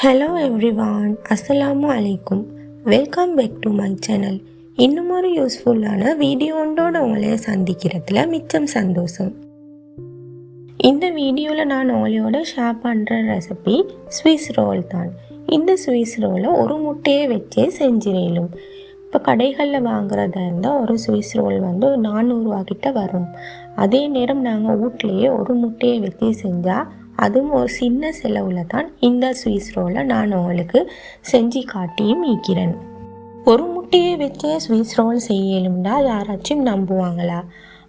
Hello everyone அஸ்ஸலாமு அலைக்கும் welcome back to my channel இன்னும் ஒரு யூஸ்ஃபுல்லான வீடியோ ஒன்றோட உங்களைய சந்திக்கிறதுல மிச்சம் சந்தோஷம். இந்த வீடியோவில் நான் உங்களையோட ஷேர் பண்ணுற ரெசிபி ஸ்விஸ் ரோல் தான். இந்த ஸ்வீஸ் ரோலை ஒரு முட்டையை வச்சே செஞ்சிடலும் இப்போ கடைகளில் வாங்குறதா இருந்தால் ஒரு ஸ்வீஸ் ரோல் வந்து நானூறுரூவா கிட்ட வரும். அதே நேரம் நாங்கள் வீட்லேயே ஒரு முட்டையை வச்சு செஞ்சால் அதுவும் ஒரு சின்ன செலவில் தான் இந்த ஸ்வீஸ் ரோலை நான் உங்களுக்கு செஞ்சு காட்டியும் ஈக்கிறேன் ஒரு முட்டையை வச்சே ஸ்வீஸ் ரோல் செய்யலும்டா யாராச்சும் நம்புவாங்களா?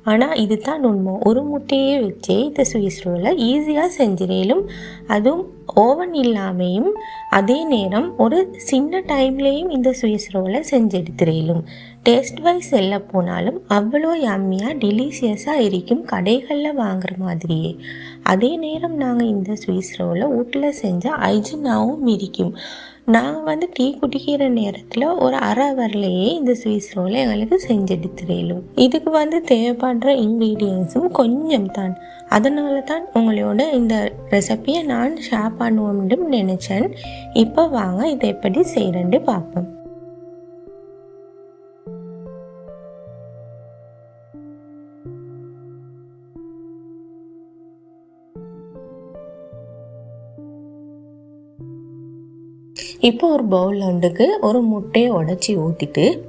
ஆனால் இதுதான் உண்மை. ஒரு முட்டையை வச்சே இந்த ஸ்வீஸ் ரோலை ஈஸியாக செஞ்சிடலும் அதுவும் ஓவன் இல்லாமையும் அதே நேரம் ஒரு சின்ன டைம்லேயும் இந்த ஸ்வீஸ் ரோலை செஞ்செடுத்துடலும். டேஸ்ட் வைஸ் செல்ல போனாலும் அவ்வளோ யம்மியாக டெலிஷியஸாக இருக்கும் கடைகளில் வாங்குற மாதிரியே. அதே நேரம் நாங்கள் இந்த ஸ்வீஸ் ரோவில் வீட்டில் செஞ்சால் ஐஜினாவும் மிரிக்கும் நாங்கள் வந்து டீ குடிக்கிற நேரத்தில் ஒரு அரை ஹவர்லேயே இந்த ஸ்வீஸ் ரோலை எங்களுக்கு செஞ்செடுத்துடலும் இதுக்கு வந்து தேவைப்படுற இன்க்ரீடியன்ஸும் கொஞ்சம் தான். அதனால தான் உங்களோட இந்த ரெசிப்பியை நான் ஷேர் பண்ணுவோம்னு நினச்சேன். இப்போ வாங்க இதை எப்படி செய்கிறேன்னு பார்ப்போம். இப்போ ஒரு பவுலில் ஒன்றுக்கு ஒரு முட்டையை உடச்சி ஊற்றிட்டு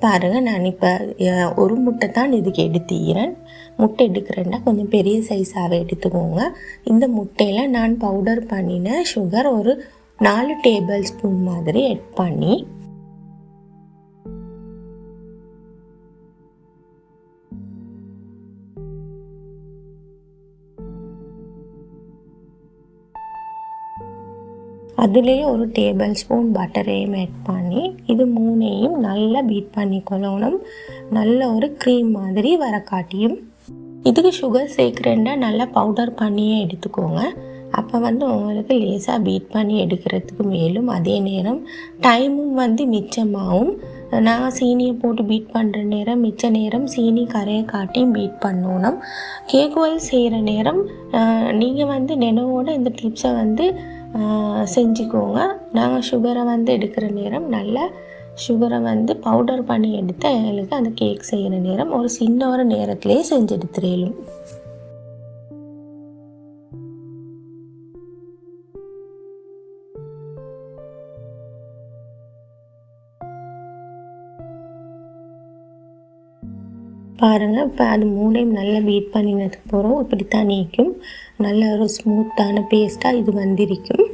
பாருங்கள் நான் இப்போ ஒரு முட்டை தான் இதுக்கு எடுத்துக்கிறேன் முட்டை எடுக்கிறேன்னா கொஞ்சம் பெரிய சைஸாகவே எடுத்துக்கோங்க. இந்த முட்டையில் நான் பவுடர் பண்ணின சுகர் ஒரு நாலு டேபிள் ஸ்பூன் மாதிரி எட் பண்ணி அதுலேயே ஒரு டேபிள் ஸ்பூன் பட்டரையும் ஆட் பண்ணி இது மூணையும் நல்லா பீட் பண்ணி கொள்ளணும். நல்ல ஒரு க்ரீம் மாதிரி வர காட்டியும். இதுக்கு சுகர் சேர்க்குறேன்னா நல்லா பவுடர் பண்ணியே எடுத்துக்கோங்க. அப்போ வந்து உங்களுக்கு லேசாக பீட் பண்ணி எடுக்கிறதுக்கு மேலும் அதே நேரம் டைமும் வந்து மிச்சமாகவும் நான் சீனியை போட்டு பீட் பண்ணுற நேரம் மிச்ச நேரம் சீனி கரையை காட்டியும் பீட் பண்ணணும். கேக் ஒயில் செய்கிற நேரம் நீங்கள் வந்து நினைவோட இந்த டிப்ஸை வந்து செஞ்சுக்கோங்க. நாங்கள் சுகரை வந்து எடுக்கிற நேரம் நல்லா சுகரை வந்து பவுடர் பண்ணி எடுத்து எங்களுக்கு அந்த கேக் செய்கிற நேரம் ஒரு சின்ன ஒரு நேரத்திலே செஞ்சு எடுத்துடலும் பாருங்கள் இப்போ அது மூணையும் நல்லா பீட் பண்ணினதுக்கு போகிறோம் இப்படித்தான் நீக்கும். நல்ல ஒரு ஸ்மூத்தான பேஸ்ட்டாக இது வந்திருக்கும்.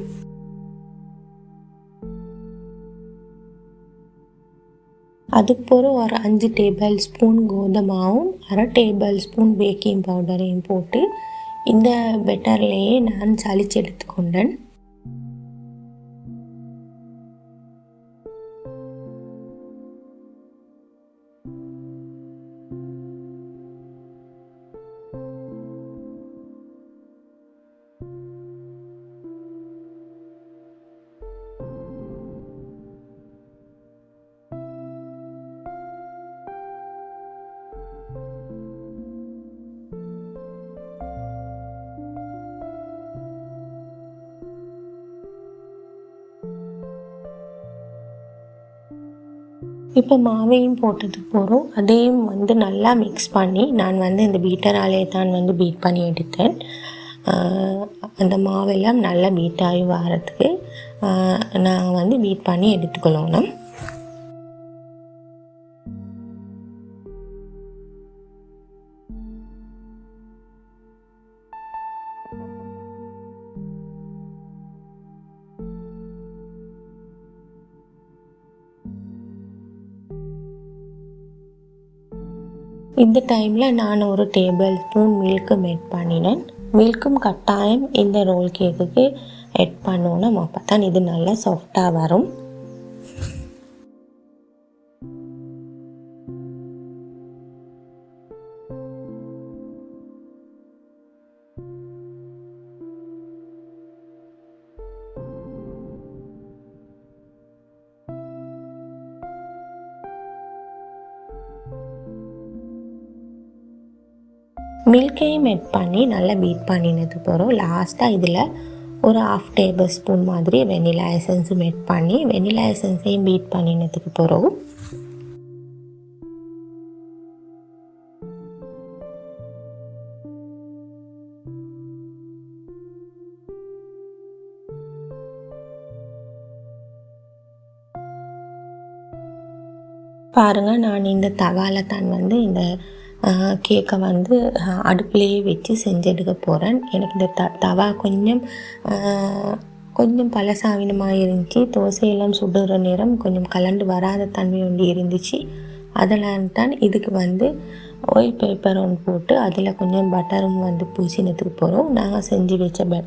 அதுக்கு போகிற ஒரு அஞ்சு டேபிள் ஸ்பூன் கோதுமாவும் அரை டேபிள் ஸ்பூன் பேக்கிங் பவுடரையும் போட்டு இந்த பெட்டர்லேயே நான் சளிச்சு எடுத்துக்கொண்டேன். இப்போ மாவையும் போட்டது போகிறோம் அதையும் வந்து நல்லா மிக்ஸ் பண்ணி நான் வந்து இந்த பீட்டராலே தான் வந்து பீட் பண்ணி எடுத்தேன். அந்த மாவெல்லாம் நல்லா பீட் ஆகி வரத்துக்கு நான் வந்து பீட் பண்ணி எடுத்துக்கொள்ளணும். இந்த டைமில் நான் ஒரு டேபிள் ஸ்பூன் மில்க்கு மேட் பண்ணினேன் மில்க்கும் கட்டாயம் இந்த ரோல் கேக்குக்கு எட் பண்ணணும். அப்போ தான் இது நல்லா சாஃப்டாக வரும். மில்கையும் எட் பண்ணி நல்லா பீட் பண்ணினது போகிறோம் லாஸ்ட்டாக இதில் ஒரு ஆஃப் டேபிள் ஸ்பூன் மாதிரி வெனிலா எசன்ஸும் ஆட் பண்ணி வெனிலா எசன்ஸையும் பீட் பண்ணினதுக்கு பிறகு பாருங்கள் நான் இந்த தவால தான் வந்து இந்த கேக்கை வந்து அடுப்புலேயே வச்சு செஞ்செடுக்க போகிறேன் எனக்கு இந்த த தவா கொஞ்சம் கொஞ்சம் பழசாவினமாக இருந்துச்சு தோசையெல்லாம் சுடுற நேரம் கொஞ்சம் கலண்டு வராத தன்மை ஒன்று இருந்துச்சு அதெல்லாம் தான் இதுக்கு வந்து ஆயில் பேப்பர் ஒன்று போட்டு அதில் கொஞ்சம் பட்டரும் வந்து பூசினதுக்கு போகிறோம் நாங்கள் செஞ்சு வச்ச பெ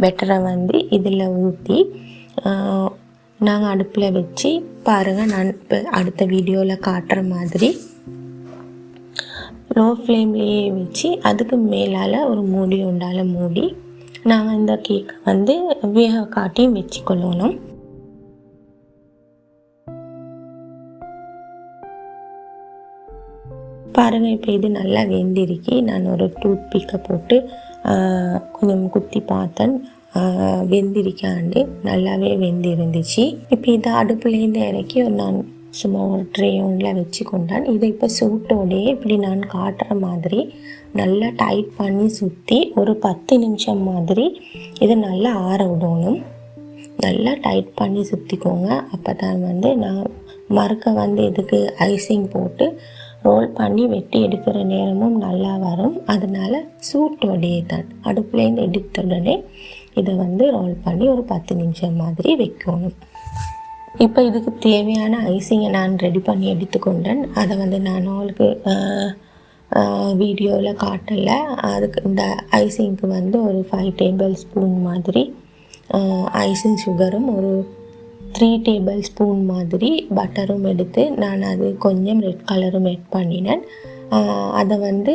பெட்டரை வந்து இதில் ஊற்றி நாங்கள் அடுப்பில் வச்சு பாருங்கள் நான் இப்போ அடுத்த வீடியோவில் காட்டுற மாதிரி லோ ஃப்ளேம்லேயே வச்சு அதுக்கு மேலால் ஒரு மூடி உண்டால் மூடி நாங்கள் இந்த கேக்கை வந்து வேக காட்டியும் வச்சுக்கொள்ளணும். பாருங்கள் இப்போ இது நல்லா வெந்திருக்கி. நான் ஒரு டூத் பிக்கை போட்டு கொஞ்சம் குத்தி பார்த்தேன். வெந்திருக்காண்டு நல்லாவே வெந்திருந்துச்சு. இப்போ இதை அடுப்புலேருந்து இறக்கி ஒரு நான் சும்மா ஒரு ட்ரே ஒன்றில் வச்சு கொண்டான். இதை இப்போ சூட்டோடையே இப்படி நான் காட்டுற மாதிரி நல்லா டைட் பண்ணி சுற்றி ஒரு பத்து நிமிஷம் மாதிரி இதை நல்லா ஆற விடணும். நல்லா டைட் பண்ணி சுற்றிக்கோங்க அப்போ தான் வந்து நான் மறுக்க வந்து இதுக்கு ஐசிங் போட்டு ரோல் பண்ணி வெட்டி எடுக்கிற நேரமும் நல்லா வரும். அதனால் சூட்டோடையே தான். அடுப்புலேருந்து எடுத்த உடனே இதை வந்து ரோல் பண்ணி ஒரு பத்து நிமிஷம் மாதிரி வைக்கணும். இப்போ இதுக்கு தேவையான ஐசிங்கை நான் ரெடி பண்ணி எடுத்துக்கொண்டேன். அதை வந்து நான் உங்களுக்கு வீடியோவில் காட்டலை. அதுக்கு இந்த ஐசிங்க்கு வந்து ஒரு ஃபைவ் டேபிள் ஸ்பூன் மாதிரி ஐசிங் சுகரும் ஒரு த்ரீ டேபிள் ஸ்பூன் மாதிரி பட்டரும் எடுத்து நான் அது கொஞ்சம் ரெட் கலரும் ஆட் பண்ணினேன். அதை வந்து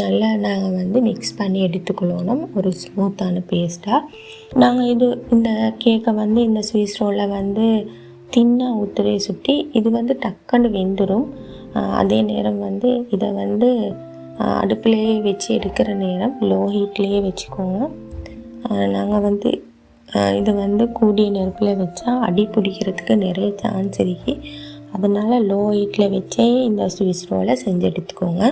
நல்லா நாங்கள் வந்து மிக்ஸ் பண்ணி எடுத்துக்கொள்ளணும். ஒரு ஸ்மூத்தான பேஸ்ட்டாக நாங்கள் இது இந்த கேக்கை வந்து இந்த ஸ்வீஸ் ரோலில் வந்து தின்னாக ஊற்றுவே சுற்றி இது வந்து டக்குன்னு வெந்துடும் அதே நேரம் வந்து இதை வந்து அடுப்புலேயே வச்சு எடுக்கிற நேரம் லோ ஹீட்லேயே வச்சுக்கோங்க. நாங்கள் வந்து இது வந்து கூடிய நெருப்பில் வச்சா அடி பிடிக்கிறதுக்கு நிறைய சான்ஸ் இருக்கு. அதனால் லோ ஹீட்டில் வச்சே இந்த ஸ்வீஸ் ரோலை செஞ்சு எடுத்துக்கோங்க.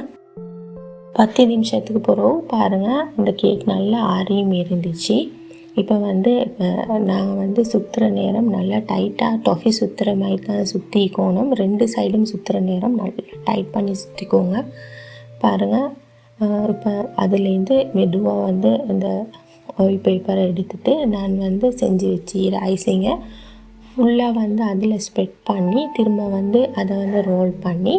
பத்து நிமிஷத்துக்கு பிறகு பாருங்கள் இந்த கேக் நல்லா ஆரியும் இருந்துச்சு. இப்போ வந்து இப்போ நாங்கள் வந்து சுற்றுற நேரம் நல்லா டைட்டாக டொஃபி சுற்றுற மாதிரி தான் சுற்றிக்கோணும் ரெண்டு சைடும் சுற்றுற நேரம் நல்லா டைட் பண்ணி சுற்றிக்கோங்க பாருங்கள் இப்போ அதுலேருந்து மெதுவாக வந்து இந்த ஆயில் பேப்பரை எடுத்துகிட்டு நான் வந்து செஞ்சு வச்சுக்கிற ஐசிங்கை ஃபுல்லாக வந்து அதில் ஸ்ப்ரெட் பண்ணி திரும்ப வந்து அதை வந்து ரோல் பண்ணி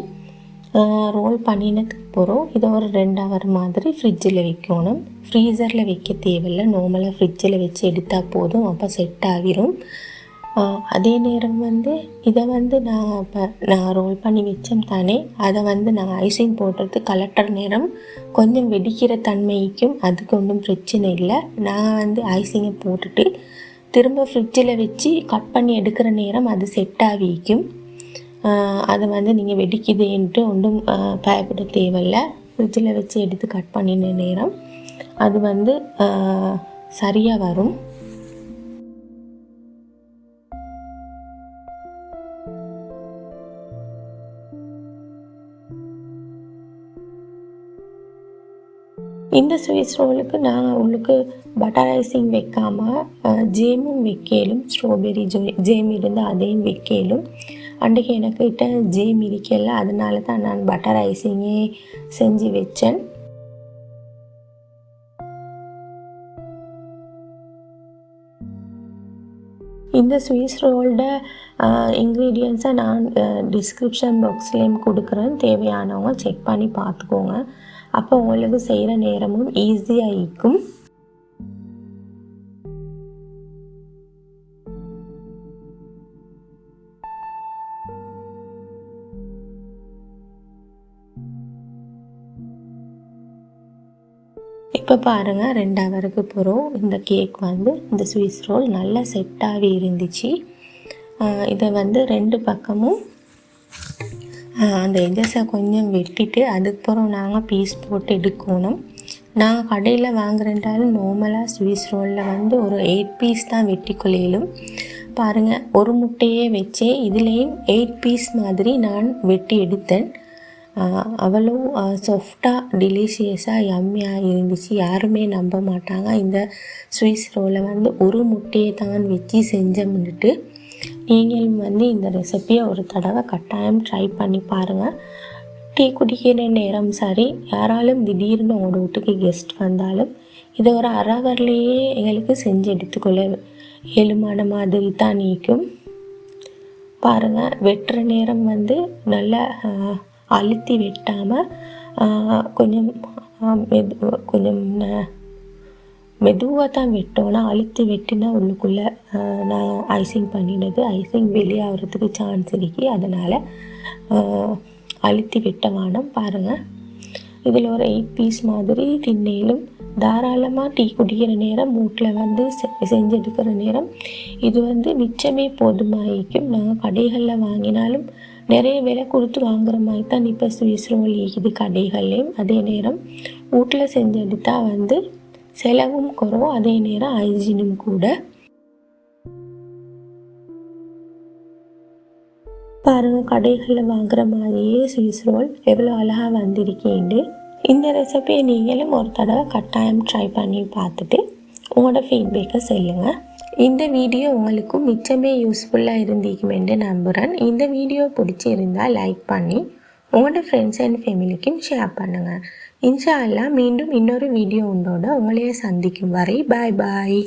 ரோல் பண்ணினதுக்கு அப்புறம் இதை ஒரு ரெண்டு ஹவர் மாதிரி ஃப்ரிட்ஜில் வைக்கணும். ஃப்ரீசரில் வைக்க தேவையில்லை. நார்மலாக ஃப்ரிட்ஜில் வச்சு எடுத்தால் போதும். அப்போ செட் ஆகிரும். அதே நேரம் வந்து இதை வந்து நான் இப்போ நான் ரோல் பண்ணி வச்சேன் தானே அதை வந்து நான் ஐசிங் போடுறது கலட்டுற நேரம் கொஞ்சம் வெடிக்கிற தன்மைக்கும் அதுக்கு ஒன்றும் பிரச்சனை இல்லை. நான் வந்து ஐசிங்கை போட்டுட்டு திரும்ப ஃப்ரிட்ஜில் வச்சு கட் பண்ணி எடுக்கிற நேரம் அது செட் ஆகிக்கும் அதை வந்து நீங்கள் வெடிக்குதுன்ட்டு ஒன்றும் பயப்பட தேவையில்லை. ஃப்ரிட்ஜில் வச்சு எடுத்து கட் பண்ணின நேரம் அது வந்து சரியாக வரும். இந்த ஸ்வீட் ரோலுக்கு நான் உள்ளுக்கு பட்டர் ஐசிங் வைக்காமல் ஜேமும் வைக்கலும் ஸ்ட்ராபெரி ஜே ஜேம் இருந்தால் அதையும் வைக்கலும். அன்றைக்கி எனக்கிட்ட ஜேம் இருக்கல அதனால தான் நான் பட்டர் ஐசிங்கே செஞ்சு வச்சேன். இந்த ஸ்வீஸ் ரோல்ட இன்க்ரீடியன்ஸை நான் டிஸ்கிரிப்ஷன் பாக்ஸ்லேயும் கொடுக்குறேன். தேவையானவங்க செக் பண்ணி பார்த்துக்கோங்க. அப்போ உங்களுக்கு செய்கிற நேரமும் ஈஸியாக இருக்கும். இப்போ பாருங்கள் ரெண்டு ஹவருக்கு போகிறோம் இந்த கேக் வந்து இந்த ஸ்வீஸ் ரோல் நல்லா செட்டாகி இருந்துச்சு. இதை வந்து ரெண்டு பக்கமும் அந்த எஜஸை கொஞ்சம் வெட்டிட்டு அதுக்கப்புறம் நாங்கள் பீஸ் போட்டு எடுக்கணும். நான் கடையில் வாங்குறேன்டாலும் நார்மலாக ஸ்வீஸ் ரோலில் வந்து ஒரு எயிட் பீஸ் தான் வெட்டி கொள்ளையிலும் பாருங்கள் ஒரு முட்டையே வச்சே இதுலேயும் எயிட் பீஸ் மாதிரி நான் வெட்டி எடுத்தேன். அவ்வளோ சாஃப்டாக டெலிஷியஸாக யம்மியாக இருந்துச்சு. யாருமே நம்ப மாட்டாங்க. இந்த ஸ்வீஸ் ரோலை வந்து ஒரு முட்டையை தான் வச்சு செஞ்சோம்னுட்டு நீங்களும் வந்து இந்த ரெசிபியை ஒரு தடவை கட்டாயம் ட்ரை பண்ணி பாருங்கள் டீ குடிக்கிற நேரம் சரி. யாராலும் திடீர்னு உங்களோட வீட்டுக்கு கெஸ்ட் வந்தாலும் இதை ஒரு அரை எங்களுக்கு செஞ்சு எடுத்துக்கொள்ள. ஏழுமான மாதிரி தான் நீக்கும். பாருங்கள் வெட்டுற நேரம் வந்து நல்லா அழுத்தி வெட்டாமல் கொஞ்சம் மெது கொஞ்சம் மெதுவாக தான் வெட்டோம்னா அழுத்தி வெட்டினா உள்ளுக்குள்ளே நான் ஐசிங் பண்ணினது ஐசிங் வெளியாகிறதுக்கு சான்ஸ் இருக்கு. அதனால் அழுத்தி வெட்ட வேணும். பாருங்கள் இதில் ஒரு எயிட் பீஸ் மாதிரி திண்ணையிலும் தாராளமாக டீ குடிக்கிற நேரம் வீட்டில் வந்து செ- செஞ்செடுக்கிற நேரம். இது வந்து மிச்சமே போதுமாயிக்கும். நாங்கள் கடைகளில் வாங்கினாலும் நிறைய விலை கொடுத்து வாங்குற மாதிரி தான் இப்போ ஸ்வீஸ் ரோல் இருக்குது கடைகள்லேயும். அதே நேரம் வீட்டில் செஞ்செடுத்தால் வந்து செலவும் குறவும் அதே நேரம் ஹைஜீனும் கூட. பாருங்க கடைகளில் வாங்குற மாதிரியே ஸ்விஸ் ரோல் எவ்வளோ அழகாக வந்திருக்கேண்டு இந்த ரெசிபியை நீங்களும் ஒரு தடவை கட்டாயம் ட்ரை பண்ணி பார்த்துட்டு உங்களோட ஃபீட்பேக்கை சொல்லுங்கள் இந்த வீடியோ உங்களுக்கும் மிச்சமே யூஸ்ஃபுல்லாக இருந்திருக்குமென்று நம்புகிறேன் இந்த வீடியோ பிடிச்சிருந்தால் லைக் பண்ணி உங்களோட ஃப்ரெண்ட்ஸ் அண்ட் ஃபேமிலிக்கும் ஷேர் பண்ணுங்கள் இன்ஷா அல்லாஹ் மீண்டும் இன்னொரு வீடியோ உண்டோட உங்களையே சந்திக்கும் வரை பாய் பாய்